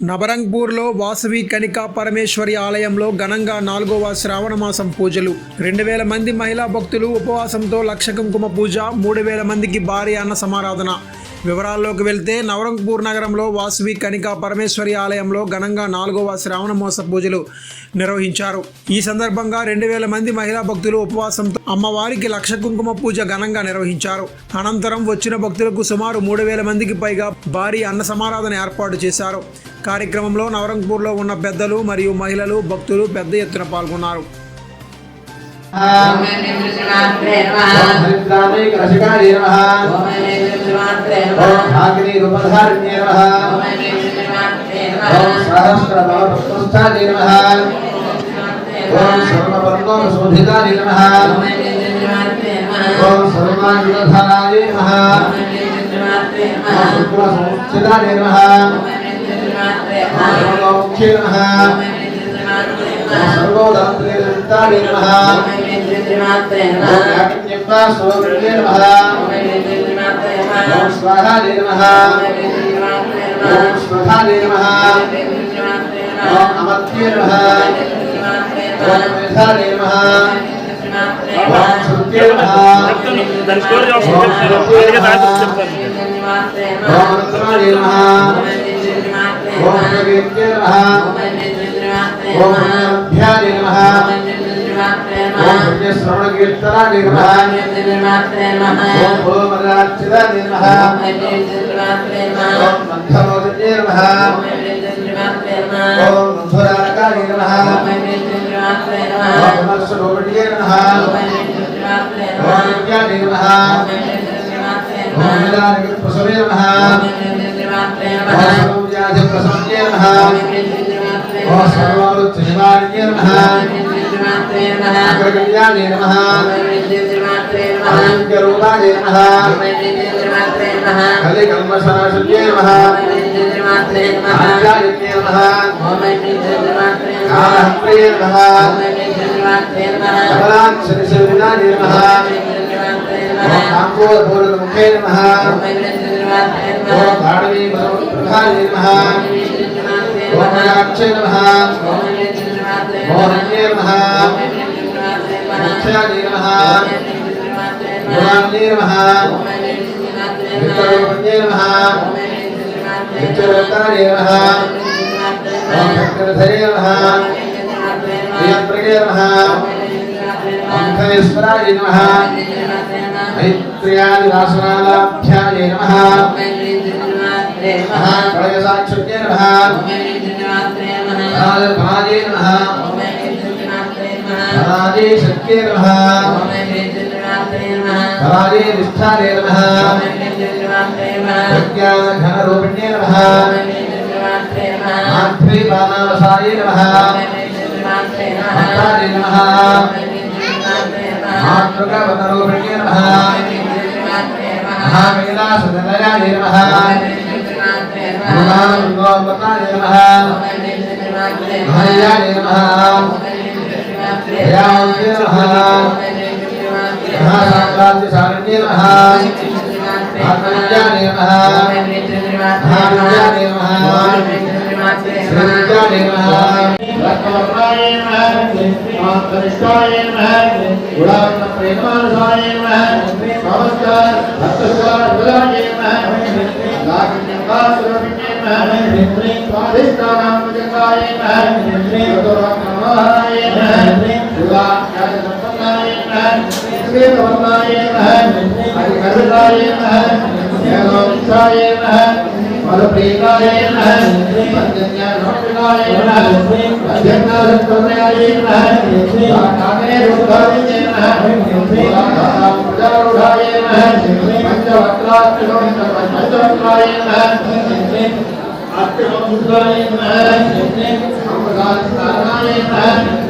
నబరంగ్పూర్లో వాసవి కనికా పరమేశ్వరి ఆలయంలో ఘనంగా నాలుగవ శ్రావణ మాసం పూజలు. రెండు వేల మంది మహిళా భక్తులు ఉపవాసంతో లక్ష కుంకుమ పూజ మూడు వేల మందికి భారీ అన్న సమారాధన వివరాల్లోకి వెళ్తే నవరంగపూర్ నగరంలో వాసవి కనికా పరమేశ్వరి ఆలయంలో ఘనంగా నాలుగవ శ్రావణ మాస పూజలు నిర్వహించారు. ఈ సందర్భంగా రెండు వేల మంది మహిళా భక్తులు ఉపవాసంతో అమ్మవారికి లక్ష కుంకుమ పూజ ఘనంగా నిర్వహించారు. అనంతరం వచ్చిన భక్తులకు సుమారు మూడు వేల మందికి పైగా భారీ అన్న సమారాధన ఏర్పాటు చేశారు. కార్యక్రమంలో నవరంగపూర్లో ఉన్న పెద్దలు మరియు మహిళలు భక్తులు పెద్ద ఎత్తున పాల్గొన్నారు. ఓం ओम भाग्ने रूपधारिण्ये नमः। ओम सहस्रभावपुष्टाय नमः। ओम सर्वपर्णोपशोभिताय नमः। ओम सर्वायुधधाराय नमः। ओम शुक्रसंस्थिताय नमः। ओम लोक्षे नमः। सर्वोदात्रे नमः ओम याज्ञपासोग्रे नमः। ఓం స్వాహాదే నమః ఓం స్వాహాదే నమః ఓం అమర్త్యే నమః ఓం మేధాదే నమః ఓం శృత్యే నమః ఓం రత్నాదే నమః ఓం వేద్యే నమః ఓం ध्यान श्रवण कीर्तन निर्मह निर्मात्रे नमः ओम भूम राचिद निर्मह ओम निर्मात्रे नमः ओम मंथमोद निर्मह ओम निर्मात्रे नमः ओम मंथुराका निर्मह ओम निर्मात्रे नमः ओम मर्षलोभटिये नमः ओम निर्मात्रे नमः ओम विद्या निर्मह ओम निर्मात्रे नमः ओम विदारगित प्रसवे नमः ओम निर्मात्रे नमः ओम जाति प्रसवे नमः ओम निर्मात्रे नमः ओम सर्वालु त्रिवार्ये नमः अग्रगण्याने नमः। अनन्यरूपाणे नमः। खले कल्मसरासुर्ये नमः। आचार्यते नमः। कालहत्रे नमः। कमलाक्षरसविनाने नमः। ताम्बूलपूर्वमुखे नमः। धारणी भगवत्प्रभाने नमः। ओमनाक्षे नमः। మోహన్యే నమః ముఖ్యాదే నమః గుణాన్యే నమః విత్తరూపణ్యే నమః విత్తరూపణ్యే నమః భక్తరథయే నమః ప్రియంప్రగే నమః అంధేశ్వరాయ నమః ఐత్ర్యాది రాసనాలాభ్యాయ నమః మహాకళయ हरारे शक्ये नमः। हरारे विष्ठारे नमः। प्रज्ञाघनरूपिण्ये नमः। माध्वी बाणावसाये नमः। हत्तारे नमः। मातृकावतरूपिण्ये नमः। महावेदासुदनयाये नमः। महानुभावताये नमः। महायाये नमः। महासाक्षात्सारण्ये नमः महाविद्यालये नमः महाविद्यालये नमः श्रीविद्यालये नमः रत्नवर्णाय नमः कनिष्ठाय नमः गुणात्मप्रेमानुसाय नमः नमस्कार भक्तस्वार गुलाय नमः लाक्षिकासुरभिन्ने नमः नेत्रे स्वाधिष्ठानामजकाय नमः नेत्रे भगवान् नमः नमः सुवेदवर्णाय नमः हरिहरदाय नमः ज्ञानोत्साय नमः फलप्रियाय नमः पञ्चज्ञानोत्साय नमः अध्ययनरत्नाय नमः कामे रूपाय नमः प्रजारूढाय नमः पञ्चवक्त्रात्मकं पञ्चवक्त्राय नमः आत्मसूत्राय नमः सम्प्रदाय नमः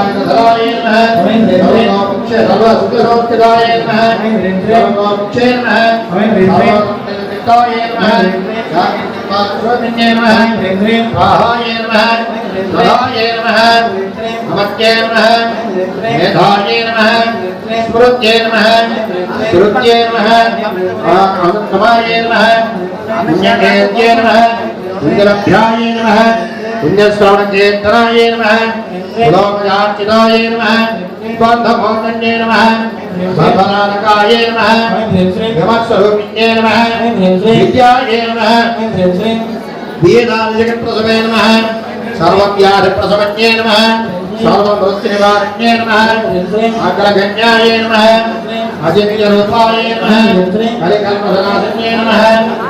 सर्वायुधराय नमः सर्वमोक्ष सर्वसुखसौख्यदाय नमः सर्वमोक्षे नमः सर्वमुक्ताय नमः जागृतिपात्रमिन्ये नमः स्वाहाय नमः सदाय नमः अमत्ये नमः मेधाय नमः स्मृत्ये नमः स्मृत्ये नमः अनन्तमाय नमः पुण्यकेत्ये नमः पुण्यलभ्याय नमः। पुण्यश्रवणकेतनाय नमः पुलोकयार्चिताय नमः बन्धमोदन्ये नमः सर्वनारकाय नमः यमस्वरूपिण्ये नमः विद्याय नमः वेदादिजगत्प्रसवे नमः सर्वव्याधिप्रसवन्ये नमः सर्वमृत्युनिवारण्ये नमः अग्रगण्याय नमः अजित्यरूपाय नमः कलिकल्पसनाशन्ये नमः